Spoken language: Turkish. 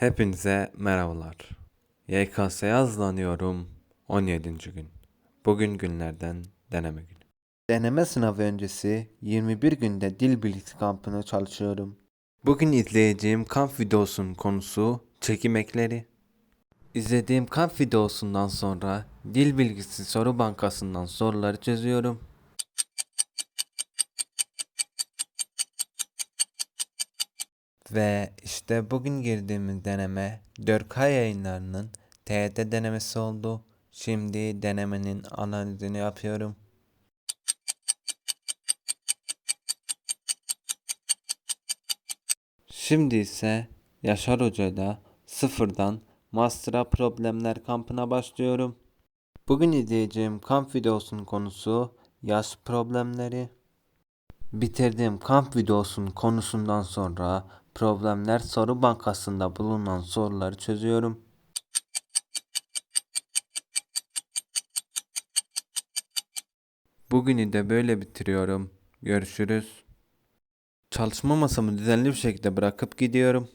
Hepinize merhabalar. YKS'ye hazırlanıyorum 17. gün. Bugün günlerden deneme günü. Deneme sınavı öncesi 21 günde dil bilgisi kampına çalışıyorum. Bugün izleyeceğim kamp videosunun konusu çekim ekleri. İzlediğim kamp videosundan sonra dil bilgisi soru bankasından soruları çözüyorum. Ve işte bugün girdiğimiz deneme 4K yayınlarının TYT denemesi oldu. Şimdi denemenin analizini yapıyorum. Şimdi ise Yaşar Hoca'yla sıfırdan Master'a Problemler kampına başlıyorum. Bugün izleyeceğim kamp videosunun konusu yaş problemleri. Bitirdiğim kamp videosunun konusundan sonra problemler soru bankasında bulunan soruları çözüyorum. Bugünü de böyle bitiriyorum. Görüşürüz. Çalışma masamı düzenli bir şekilde bırakıp gidiyorum.